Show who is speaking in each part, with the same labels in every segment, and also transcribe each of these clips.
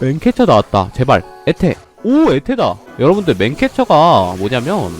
Speaker 1: 맨캐쳐 나왔다. 제발. 에테. 오, 에테다. 여러분들 맨캐쳐가 뭐냐면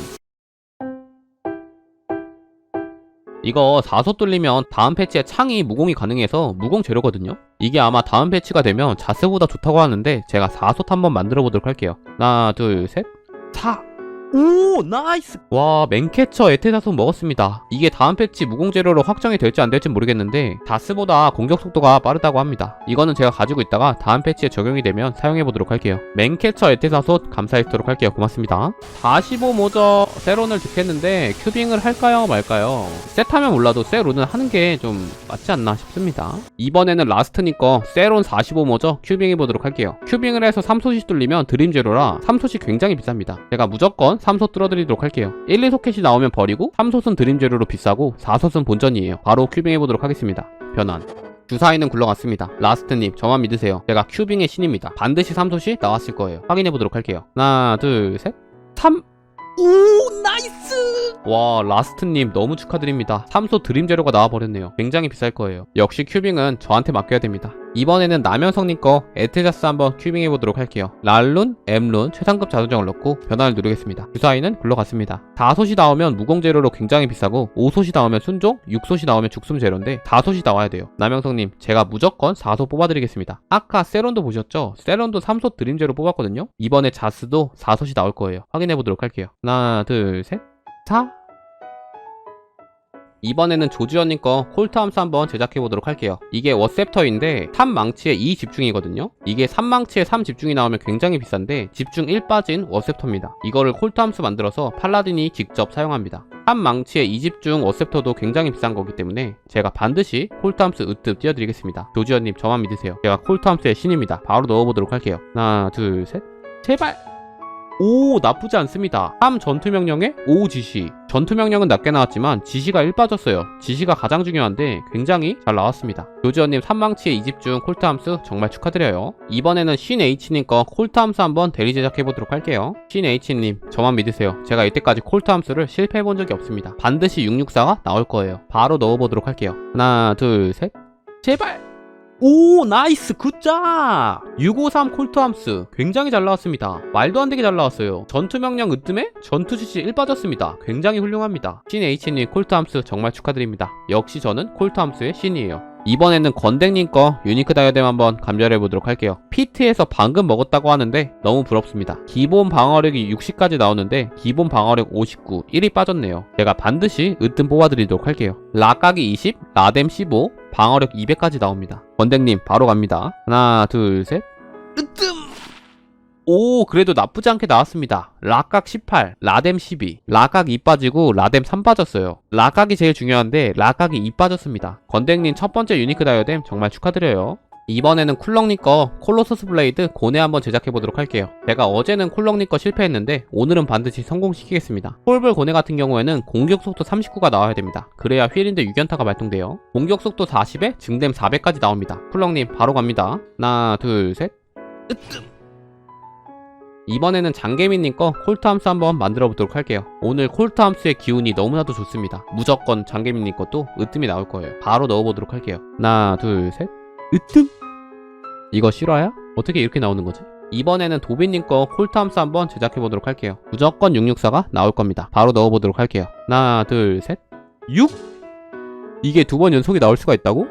Speaker 1: 이거 4소 뚫리면 다음 패치에 창이 무공이 가능해서 무공 재료거든요. 이게 아마 다음 패치가 되면 자스보다 좋다고 하는데 제가 4솥 한번 만들어 보도록 할게요. 하나, 둘, 셋. 4. 오, 나이스. 와, 맨캐쳐 에테사손 먹었습니다. 이게 다음 패치 무공 재료로 확정이 될지 안 될지 모르겠는데 다스보다 공격 속도가 빠르다고 합니다. 이거는 제가 가지고 있다가 다음 패치에 적용이 되면 사용해 보도록 할게요. 맨캐쳐 에테사솥 감사했도록 할게요. 고맙습니다. 45 모저 세론을 득했는데 큐빙을 할까요 말까요? 셋하면 몰라도 세론은 하는 게 좀 맞지 않나 싶습니다. 이번에는 라스트니까 세론 45 모저 큐빙해 보도록 할게요. 큐빙을 해서 3소시 뚫리면 드림 제로라 3소시 굉장히 비쌉니다. 제가 무조건 3소 뚫어드리도록 할게요. 1, 2소켓이 나오면 버리고 3솥은 드림 제로로 비싸고 4솥은 본전이에요. 바로 큐빙해 보도록 하겠습니다. 변환. 주사위는 굴러갔습니다. 라스트님, 저만 믿으세요. 제가 큐빙의 신입니다. 반드시 3소시 나왔을 거예요. 확인해 보도록 할게요. 하나, 둘, 셋. 3. 오, 나이스! 와, 라스트님 너무 축하드립니다. 3소 드림 재료가 나와버렸네요. 굉장히 비쌀 거예요. 역시 큐빙은 저한테 맡겨야 됩니다. 이번에는 남현성님 거 에테자스 한번 큐빙해보도록 할게요. 랄룬, M룬, 최상급 자소정을 넣고 변환을 누르겠습니다. 주사위는 굴러갔습니다. 4솥이 나오면 무공 재료로 굉장히 비싸고 5솥이 나오면 순종, 6솥이 나오면 죽숨 재료인데 4솥이 나와야 돼요. 남현성님, 제가 무조건 4솥 뽑아드리겠습니다. 아까 세론도 보셨죠? 세론도 3솥 드림 재료 뽑았거든요? 이번에 자스도 4솥이 나올 거예요. 확인해보도록 할게요. 하나, 둘, 셋, 4. 이번에는 조지현님 거 콜트함스 한번 제작해보도록 할게요. 이게 워셉터인데 3망치에 2 집중이거든요. 이게 3망치에 3 집중이 나오면 굉장히 비싼데 집중 1 빠진 워셉터입니다. 이거를 콜트함스 만들어서 팔라딘이 직접 사용합니다. 3망치에 2 집중 워셉터도 굉장히 비싼 거기 때문에 제가 반드시 콜트함스 으뜸 띄워드리겠습니다. 조지현님 저만 믿으세요. 제가 콜트함스의 신입니다. 바로 넣어보도록 할게요. 하나 둘 셋. 제발! 오 나쁘지 않습니다. 3 전투명령에 5 지시. 전투명령은 낮게 나왔지만 지시가 1 빠졌어요. 지시가 가장 중요한데 굉장히 잘 나왔습니다. 조지현님 3망치의 2집중 콜트함스 정말 축하드려요. 이번에는 신H님 거 콜트함스 한번 대리 제작해보도록 할게요. 신H님 저만 믿으세요. 제가 이때까지 콜트함스를 실패해본 적이 없습니다. 반드시 664가 나올 거예요. 바로 넣어보도록 할게요. 하나 둘 셋. 제발 오 나이스 굿자 653 콜트함스 굉장히 잘 나왔습니다. 말도 안 되게 잘 나왔어요. 전투명령 으뜸에 전투 지시 1 빠졌습니다. 굉장히 훌륭합니다. 신 H님 콜트함스 정말 축하드립니다. 역시 저는 콜트함스의 신이에요. 이번에는 건댕님 거 유니크 다이어뎀 한번 감별해 보도록 할게요. 피트에서 방금 먹었다고 하는데 너무 부럽습니다. 기본 방어력이 60까지 나오는데 기본 방어력 59 1이 빠졌네요. 제가 반드시 으뜸 뽑아드리도록 할게요. 라각이 20 라뎀 15 방어력 200까지 나옵니다. 건댕님 바로 갑니다. 하나 둘 셋. 으뜸! 오 그래도 나쁘지 않게 나왔습니다. 라각 18 라뎀 12 라각 2 빠지고 라뎀 3 빠졌어요. 라각이 제일 중요한데 라각이 2 빠졌습니다. 건댕님 첫 번째 유니크 다이어뎀 정말 축하드려요 이번에는 거 콜로서스 블레이드 고뇌 한번 제작해보도록 할게요. 제가 어제는 거 실패했는데 오늘은 반드시 성공시키겠습니다. 폴볼 고뇌 같은 경우에는 공격 속도 39가 나와야 됩니다. 그래야 휠인드 6연타가 발동돼요. 공격 속도 40에 증댐 400까지 나옵니다. 쿨렁님 바로 갑니다. 하나 둘 셋. 으뜸. 이번에는 장개민님 거 콜트함스 한번 만들어 보도록 할게요. 오늘 콜트함스의 기운이 너무나도 좋습니다. 무조건 장개민님 것도 으뜸이 나올 거예요. 바로 넣어보도록 할게요. 하나 둘 셋. 으뜸. 이거 실화야? 어떻게 이렇게 나오는 거지? 이번에는 도비님 거 콜트함스 한번 제작해보도록 할게요. 무조건 664가 나올 겁니다. 바로 넣어보도록 할게요. 하나, 둘, 셋. 6! 이게 두 번 연속이 나올 수가 있다고?